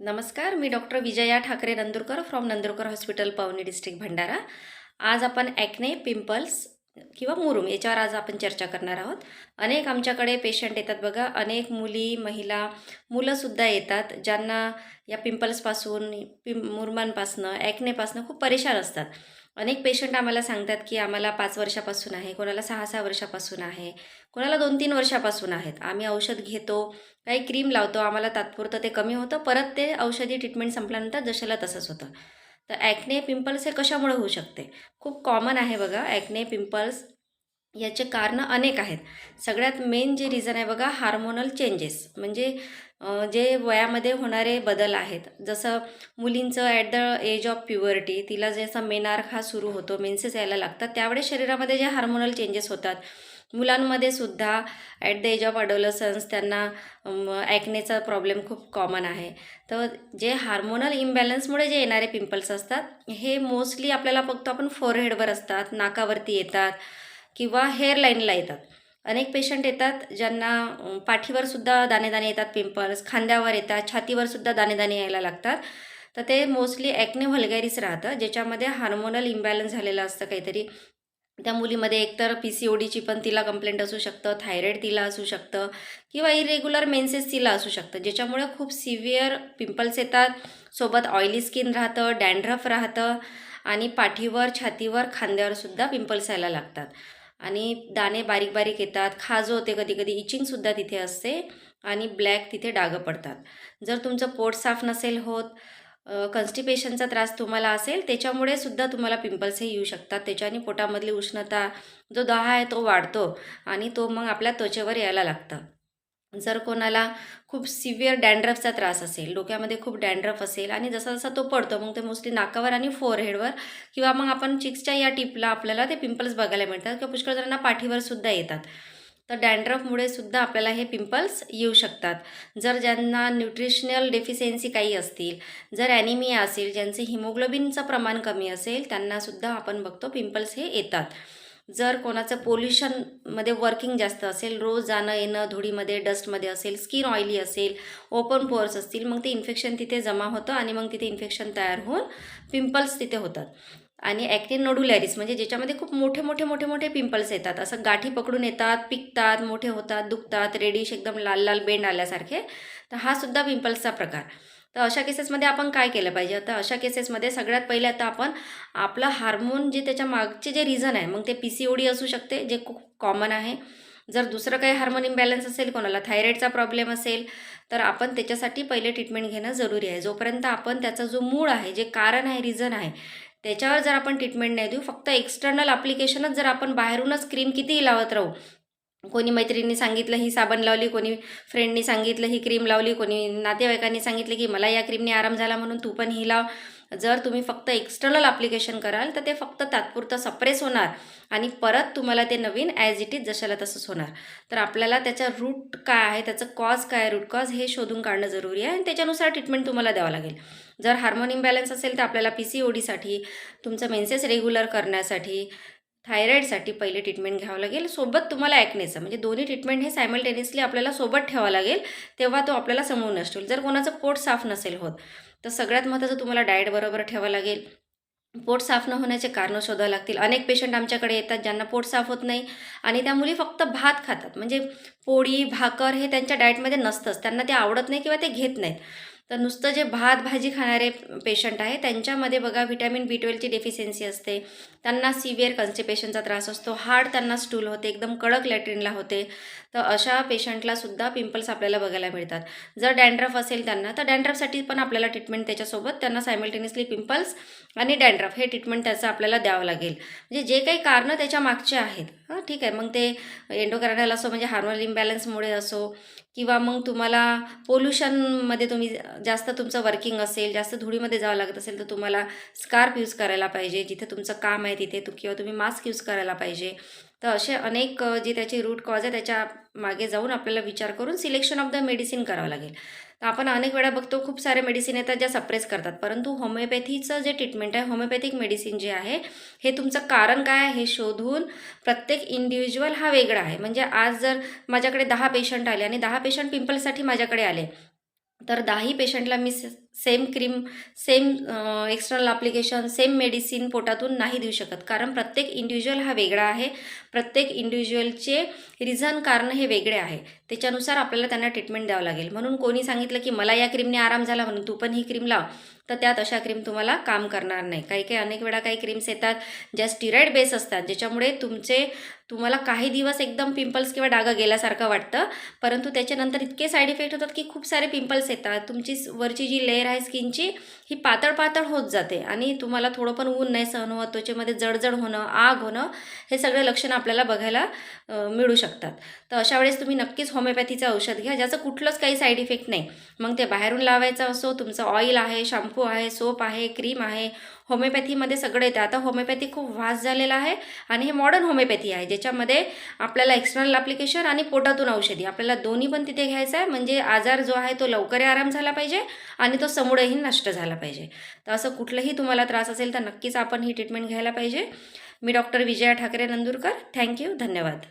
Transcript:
नमस्कार मी doctor Vijaya Thakare Nandurkar from Nandurkar hospital Pauni district Bhandara. आज आपण acne pimples किंवा मुरुम याच्यावर आज आपण चर्चा करणार आहोत. अनेक आमच्याकडे पेशंट येतात बघा. अनेक मुली महिला मुलंसुद्धा येतात ज्यांना या पिंपल्सपासून पिं मुरमांपासनं ॲक्नेपासनं खूप परेशान असतात. अनेक पेशंट आम्हाला सांगतात की आम्हाला पाच वर्षापासून आहे कोणाला सहा सहा वर्षापासून आहे कोणाला दोन तीन वर्षापासून आहेत. आम्ही औषध घेतो काही क्रीम लावतो आम्हाला तात्पुरतं ते कमी होतं परत ते औषधी ट्रीटमेंट संपल्यानंतर जशाला तसंच होतं. तर ॲक्ने पिंपल्स हे कशामुळे होऊ शकते? खूप कॉमन आहे बघा ॲक्ने पिंपल्स याचे कारणं अनेक आहेत. सगळ्यात मेन जे रिझन आहे बघा हार्मोनल चेंजेस म्हणजे जे वयामध्ये होणारे बदल आहेत. जसं मुलींचं at the age of puberty तिला जसा मेनार्क हा सुरू होतो मेन्सेस यायला लागतात त्यावेळेस शरीरामध्ये जे हार्मोनल चेंजेस होतात. मुलांमध्ये सुद्धा at the age of adolescence त्यांना ॲक्नेचा प्रॉब्लेम खूप कॉमन आहे. तर जे हार्मोनल इम्बॅलन्समुळे जे येणारे पिंपल्स असतात हे मोस्टली आपल्याला बघतो आपण फोरहेडवर असतात नाकावरती येतात. किंवा हेअरलाईनला येतात. अनेक पेशंट येतात ज्यांना पाठीवरसुद्धा दाणेदाणे येतात पिंपल्स खांद्यावर येतात छातीवरसुद्धा दाणेदाणे यायला लागतात. तर ते मोस्टली ॲक्ने व्हल्गॅरिस राहतं ज्याच्यामध्ये हार्मोनल इम्बॅलन्स झालेलं असतं काहीतरी. त्या मुलीमध्ये एकतर पी सी ओ डीची पण तिला कंप्लेंट असू शकतं थायरॉईड तिला असू शकतं किंवा इरेग्युलर मेन्सेस तिला असू शकतं ज्याच्यामुळे खूप सिव्हिअर पिंपल्स येतात. सोबत ऑइली स्किन राहतं डॅन्ड्रफ राहतं आणि पाठीवर छातीवर खांद्यावरसुद्धा पिंपल्स यायला लागतात. आणि दाणे बारीक बारीक येतात. खाज होते कधी कधी इचिंगसुद्धा तिथे असते आणि ब्लॅक तिथे डागं पडतात. जर तुमचं पोट साफ नसेल होत कन्स्टिपेशनचा त्रास तुम्हाला असेल त्याच्यामुळे सुद्धा तुम्हाला पिंपल्स हे येऊ शकतात. त्याच्याने पोटामधली उष्णता जो दहा आहे तो वाढतो आणि तो मग आपल्या त्वचेवर यायला लागतं. जर कोणाला खूप सिव्हिअर डॅन्ड्रफचा त्रास असेल डोक्यामध्ये खूप डॅन्ड्रफ असेल आणि जसा जसा तो पडतो मग ते मोस्टली नाकावर आणि फोरहेडवर किंवा मग आपण चिक्सच्या या टिपला आपल्याला ते पिंपल्स बघायला मिळतात किंवा पुष्कळ जणांना पाठीवर सुद्धा येतात. तर डॅन्ड्रफमुळे सुद्धा आपल्याला हे पिंपल्स येऊ शकतात. जर ज्यांना न्यूट्रिशनल डेफिशियन्सी काही असतील जर ॲनिमिया असेल ज्यांचे हिमोग्लोबिनचं प्रमाण कमी असेल त्यांनासुद्धा आपण बघतो पिंपल्स हे येतात. जर कोणाचं पोल्युशनमध्ये वर्किंग जास्त असेल रोज जाणं येणं धुळीमध्ये डस्टमध्ये असेल स्किन ऑइली असेल ओपन पोअर्स असतील मग ते इन्फेक्शन तिथे जमा होतं आणि मग तिथे इन्फेक्शन तयार होऊन पिंपल्स तिथे होतात. आणि ॲक्टिन नोडुलॅरिस म्हणजे ज्याच्यामध्ये खूप मोठे मोठे मोठे मोठे पिंपल्स येतात. असं गाठी पकडून येतात पिकतात मोठे होतात दुखतात रेडिश एकदम लाल लाल बेंड आल्यासारखे तर हा सुद्धा पिंपल्सचा प्रकार. तर अशा केसेसमध्ये आपण काय केलं पाहिजे? आता अशा केसेसमध्ये सगळ्यात पहिले आता आपण आपलं हार्मोन जे त्याच्या मागचे जे रिझन आहे मग ते पी सी ओ डी असू शकते जे खूप कॉमन आहे. जर दुसरं काही हार्मोन इम्बॅलन्स असेल कोणाला थायरॉईडचा प्रॉब्लेम असेल तर आपण त्याच्यासाठी पहिले ट्रीटमेंट घेणं जरुरी आहे. जोपर्यंत आपण त्याचा जो मूळ आहे जे कारण आहे रिझन आहे त्याच्यावर जर आपण ट्रीटमेंट नाही देऊ फक्त एक्सटर्नल अप्लिकेशनच जर आपण बाहेरूनच क्रीम कितीही लावत राहू कोणी मैत्रिणी सांगितलं ही साबण लावली कोणी फ्रेंडनी सांगितलं ही क्रीम लावली कोणी नातेवाईकांनी सांगितलं की मला या क्रीमने आराम झाला म्हणून तू पण ही लाव. जर तुम्ही फक्त एक्स्टर्नल अप्लिकेशन कराल तर ते फक्त तात्पुरतं सप्रेस होणार आणि परत तुम्हाला ते नवीन ॲज इट इज जशाला तसंच होणार. तर आपल्याला त्याचा रूट काय आहे त्याचं कॉज काय आहे रूट कॉज हे शोधून काढणं जरुरी आहे आणि त्याच्यानुसार ट्रीटमेंट तुम्हाला द्यावं लागेल. जर हार्मोन इम्बॅलन्स असेल तर आपल्याला पी सी ओ डीसाठी तुमचं मेन्सेस रेग्युलर करण्यासाठी थायरॉईडसाठी पहिले ट्रीटमेंट घ्यावं लागेल. सोबत तुम्हाला ॲक्नेचं म्हणजे दोन्ही ट्रीटमेंट हे सायमल्टेनियसली आपल्याला सोबत ठेवावं लागेल तेव्हा तो आपल्याला समोरून नसतो. जर कोणाचं पोट साफ नसेल होत तर सगळ्यात महत्त्वाचं तुम्हाला डाएट बरोबर ठेवावं लागेल. पोट साफ न होण्याचे कारणं शोधावं लागतील. अनेक पेशंट आमच्याकडे येतात ज्यांना पोट साफ होत नाही आणि त्या मुली फक्त भात खातात. म्हणजे पोळी भाकर हे त्यांच्या डाएटमध्ये नसतंच. त्यांना ते आवडत नाही किंवा ते घेत नाहीत. तर नुसतं जे भात भाजी खाणारे पेशंट आहे त्यांच्यामध्ये बघा व्हिटॅमिन बी ट्वेल्वची डेफिशियन्सी असते. त्यांना सिव्हिअर कन्स्टिपेशनचा त्रास असतो. हार्ड त्यांना स्टूल होते एकदम कडक लॅट्रिनला होते. तर अशा पेशंटला सुद्धा पिंपल्स आपल्याला बघायला मिळतात. जर डॅन्ड्रफ असेल त्यांना तर डॅन्ड्रफसाठी पण आपल्याला ट्रीटमेंट त्याच्यासोबत. त्यांना सायमल्टेनियसली पिंपल्स आणि डॅन्ड्रफ हे ट्रीटमेंट त्याचं आपल्याला द्यावं लागेल. म्हणजे जे काही कारणं त्याच्या मागचे आहेत हां ठीक आहे. मग ते एंडोकॅरनल असो म्हणजे हार्मोनल इम्बॅलन्समुळे असो किंवा मग तुम्हाला पोल्युशनमध्ये तुम्ही जास्त तुमचं वर्किंग असेल जास्त धुळीमध्ये जावं लागत असेल तर तुम्हाला स्कार्फ यूज करायला पाहिजे. जिथे तुमचं काम आहे तिथे तु किंवा तुम्ही मास्क यूज करायला पाहिजे. तर असे अनेक जे त्याची रूट कॉज आहे त्याच्यामागे जाऊन आपल्याला विचार करून सिलेक्शन ऑफ द मेडिसिन करावं लागेल. तर आपण अनेक वेळा बघतो खूप सारे मेडिसिन येतात ज्या सप्रेस करतात. परंतु होमिओपॅथीचं जे ट्रीटमेंट आहे होमिओपॅथिक मेडिसिन जे आहे हे तुमचं कारण काय आहे हे शोधून प्रत्येक इंडिव्हिज्युअल हा वेगळा आहे. म्हणजे आज जर माझ्याकडे दहा पेशंट आले आणि दहा पेशंट पिंपल्ससाठी माझ्याकडे आले तर दहाही पेशंटला मी same cream same external application same medicine पोटातून नाही देऊ शकत. कारण प्रत्येक इंडिव्हिज्युअल हा वेगळा आहे. प्रत्येक इंडिव्हिज्युअलचे रिझन कारण हे वेगळे आहे. त्याच्यानुसार आपल्याला त्यांना ट्रीटमेंट द्यावं लागेल. म्हणून कोणी सांगितलं की मला या क्रीमने आराम झाला म्हणून तू पण ही क्रीम लाव तर त्यात अशा क्रीम तुम्हाला काम करणार नाही. काही काही अनेक वेळा काही क्रीम्स येतात ज्या स्टिरॉइड बेस असतात ज्याच्यामुळे तुमचे तुम्हाला काही दिवस एकदम पिंपल्स किंवा डागा गेल्यासारखं वाटतं परंतु त्याच्यानंतर इतके साईड इफेक्ट होतात की खूप सारे पिंपल्स येतात. तुमची वरची जी लेअर आहे स्किनची ही पातळ पातळ होत जाते. आणि तुम्हाला थोडं पण ऊन नाही सहन होत त्वचेमध्ये जडजड होणं आग होणं हे सगळे लक्षणं आपल्याला बघायला मिळू शकतात. तर अशा वेळेस तुम्ही नक्कीच होमिओपॅथीचं औषध घ्या ज्याचं कुठलंच काही साईड इफेक्ट नाही. मग ते बाहेरून लावायचं असो तुमचं ऑइल आहे शॅम्पू आहे सोप आहे क्रीम आहे होमिओपॅथीमध्ये सगळं येतं. आता होमिओपॅथी खूप वास झालेला आहे आणि हे मॉडर्न होमिओपॅथी आहे ज्याच्यामध्ये आपल्याला एक्सटर्नल ॲप्लिकेशन आणि पोटातून औषधी. आपल्याला दोन्ही पण तिथे घ्यायचं आहे. म्हणजे आजार जो आहे तो लवकर आराम झाला पाहिजे आणि तो समोरही नष्ट झाला पाहिजे. तर असं कुठलंही तुम्हाला त्रास असेल तर नक्कीच आपण ही ट्रीटमेंट घ्यायला पाहिजे. मी doctor Vijaya Thakare Nandurkar. Thank you धन्यवाद.